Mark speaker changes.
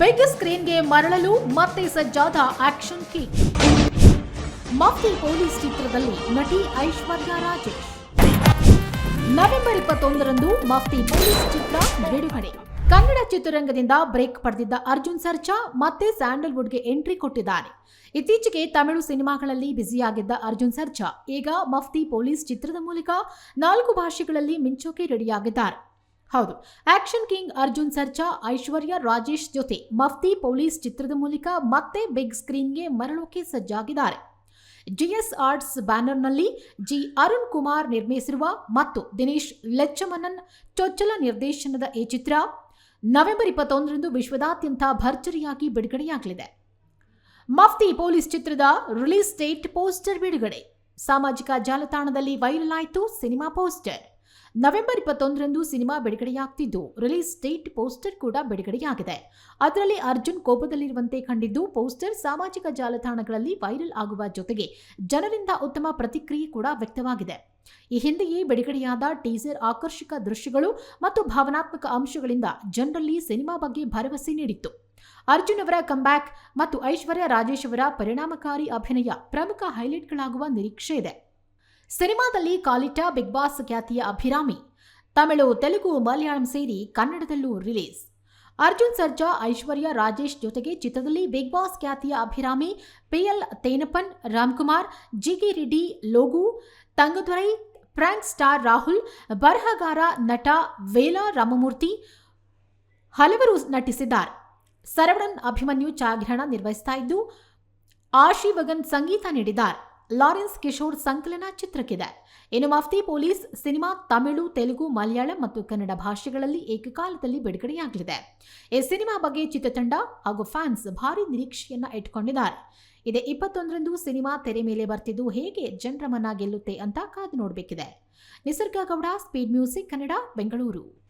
Speaker 1: Big ಸ್ಕ್ರೀನ್ಗೆ ಮರಳಲು ಮತ್ತೆ ಸಜ್ಜಾದ ಆಕ್ಷನ್ ಕಿ ಮಫ್ತಿ ಪೊಲೀಸ್ ಚಿತ್ರದಲ್ಲಿ ನಟಿ ಐಶ್ವರ್ಯ ರಾಜೇಶ್. ನವೆಂಬರ್ ಇಪ್ಪತ್ತೊಂದರಂದು ಮಫ್ತಿ ಪೊಲೀಸ್ ಚಿತ್ರ ಬಿಡುಗಡೆ. ಕನ್ನಡ ಚಿತ್ರರಂಗದಿಂದ ಬ್ರೇಕ್ ಪಡೆದಿದ್ದ ಅರ್ಜುನ್ ಸರ್ಜಾ ಮತ್ತೆ ಸ್ಯಾಂಡಲ್ವುಡ್ಗೆ ಎಂಟ್ರಿ ಕೊಟ್ಟಿದ್ದಾರೆ. ಇತ್ತೀಚೆಗೆ ತಮಿಳು ಸಿನಿಮಾಗಳಲ್ಲಿ ಬ್ಯುಸಿಯಾಗಿದ್ದ ಅರ್ಜುನ್ ಸರ್ಜಾ ಈಗ ಮಫ್ತಿ ಪೊಲೀಸ್ ಚಿತ್ರದ ಮೂಲಕ ನಾಲ್ಕು ಭಾಷೆಗಳಲ್ಲಿ ಮಿಂಚೋಕೆ ರೆಡಿಯಾಗಿದ್ದಾರೆ. ಹೌದು. ಆಕ್ಷನ್ ಕಿಂಗ್ ಅರ್ಜುನ್ ಸರ್ಜಾ, ಐಶ್ವರ್ಯ, ರಾಜೇಶ್ ಜೊತೆ ಮಫ್ತಿ ಪೊಲೀಸ್ ಚಿತ್ರದ ಮೂಲಕ ಮತ್ತೆ ಬಿಗ್ ಸ್ಕ್ರೀನ್ಗೆ ಮರಳೋಕೆ ಸಜ್ಜಾಗಿದ್ದಾರೆ. ಜಿಎಸ್ ಆರ್ಟ್ಸ್ ಬ್ಯಾನರ್ನಲ್ಲಿ ಜಿ ಅರುಣ್ ಕುಮಾರ್ ನಿರ್ಮಿಸಿರುವ ಮತ್ತು ದಿನೇಶ್ ಲೆಚ್ಚಮನನ್ ಚೊಚ್ಚಲ ನಿರ್ದೇಶನದ ಈ ಚಿತ್ರ ನವೆಂಬರ್ ಇಪ್ಪತ್ತೊಂದರಂದು ವಿಶ್ವದಾದ್ಯಂತ ಭರ್ಜರಿಯಾಗಿ ಬಿಡುಗಡೆಯಾಗಲಿದೆ. ಮಫ್ತಿ ಪೊಲೀಸ್ ಚಿತ್ರದ ರಿಲೀಸ್ ಡೇಟ್ ಪೋಸ್ಟರ್ ಬಿಡುಗಡೆ. ಸಾಮಾಜಿಕ ಜಾಲತಾಣದಲ್ಲಿ ವೈರಲ್ ಆಯಿತು ಸಿನಿಮಾ ಪೋಸ್ಟರ್. ನವೆಂಬರ್ ಇಪ್ಪತ್ತೊಂದರಂದು ಸಿನಿಮಾ ಬಿಡುಗಡೆಯಾಗ್ತಿದ್ದು. ರಿಲೀಸ್ ಡೇಟ್ ಪೋಸ್ಟರ್ ಕೂಡ ಬಿಡುಗಡೆಯಾಗಿದೆ. ಅದರಲ್ಲಿ ಅರ್ಜುನ್ ಕೋಪದಲ್ಲಿರುವಂತೆ ಕಂಡಿದ್ದು, ಪೋಸ್ಟರ್ ಸಾಮಾಜಿಕ ಜಾಲತಾಣಗಳಲ್ಲಿ ವೈರಲ್ ಆಗುವ ಜೊತೆಗೆ ಜನರಿಂದ ಉತ್ತಮ ಪ್ರತಿಕ್ರಿಯೆ ಕೂಡ ವ್ಯಕ್ತವಾಗಿದೆ. ಈ ಹಿಂದೆಯೇ ಬಿಡುಗಡೆಯಾದ ಟೀಸರ್ ಆಕರ್ಷಕ ದೃಶ್ಯಗಳು ಮತ್ತು ಭಾವನಾತ್ಮಕ ಅಂಶಗಳಿಂದ ಜನರಲ್ಲಿ ಸಿನಿಮಾ ಬಗ್ಗೆ ಭರವಸೆ ನೀಡಿತ್ತು. ಅರ್ಜುನ್ ಅವರ ಕಂಬ್ಯಾಕ್ ಮತ್ತು ಐಶ್ವರ್ಯ ರಾಜೇಶ್ ಅವರ ಪರಿಣಾಮಕಾರಿ ಅಭಿನಯ ಪ್ರಮುಖ ಹೈಲೈಟ್ಗಳಾಗುವ ನಿರೀಕ್ಷೆ ಇದೆ. ಸಿನಿಮಾದಲ್ಲಿ ಕಾಲಿಟ್ಟ ಬಿಗ್ ಬಾಸ್ ಖ್ಯಾತಿಯ ಅಭಿರಾಮಿ. ತಮಿಳು, ತೆಲುಗು, ಮಲಯಾಳಂ ಸೇರಿ ಕನ್ನಡದಲ್ಲೂ ರಿಲೀಸ್. ಅರ್ಜುನ್ ಸರ್ಜಾ, ಐಶ್ವರ್ಯ ರಾಜೇಶ್ ಜೊತೆಗೆ ಚಿತ್ರದಲ್ಲಿ ಬಿಗ್ ಬಾಸ್ ಖ್ಯಾತಿಯ Abhirami PL Thenappan, Ramkumar, Jigi Reddy, Logu Thangadurai prank star Rahul, ಬರಹಗಾರ ನಟ ವೇಲಾ ರಾಮಮೂರ್ತಿ ಹಲವರು ನಟಿಸಿದ್ದಾರೆ. ಸರವಣನ್ ಅಭಿಮನ್ಯು ಛಾಯಾಗ್ರಹಣ ನಿರ್ವಹಿಸ್ತಾ ಇದ್ದು, ಆಶಿ ಸಂಗೀತ ನೀಡಿದ್ದಾರೆ. ಲಾರೆನ್ಸ್ ಕಿಶೋರ್ ಸಂಕಲನ ಚಿತ್ರಕ್ಕಿದೆ. ಇನ್ನು ಮಫ್ತಿ ಪೊಲೀಸ್, ಸಿನಿಮಾ, ತಮಿಳು, ತೆಲುಗು, ಮಲಯಾಳಂ ಮತ್ತು ಕನ್ನಡ ಭಾಷೆಗಳಲ್ಲಿ ಏಕಕಾಲದಲ್ಲಿ ಬಿಡುಗಡೆಯಾಗಲಿದೆ. ಈ ಸಿನಿಮಾ ಬಗ್ಗೆ ಚಿತ್ರತಂಡ ಹಾಗೂ ಫ್ಯಾನ್ಸ್ ಭಾರಿ ನಿರೀಕ್ಷೆಯನ್ನ ಇಟ್ಕೊಂಡಿದ್ದಾರೆ ಇದೇ ಇಪ್ಪತ್ತೊಂದರಂದು ಸಿನಿಮಾ ತೆರೆ ಮೇಲೆ ಬರ್ತಿದ್ದು ಹೇಗೆ ಜನರ ಮನ ಗೆಲ್ಲುತ್ತೆ ಅಂತ ಕಾದು ನೋಡಬೇಕಿದೆ. Nisarga Gowda speed music, Kannada, Bengaluru.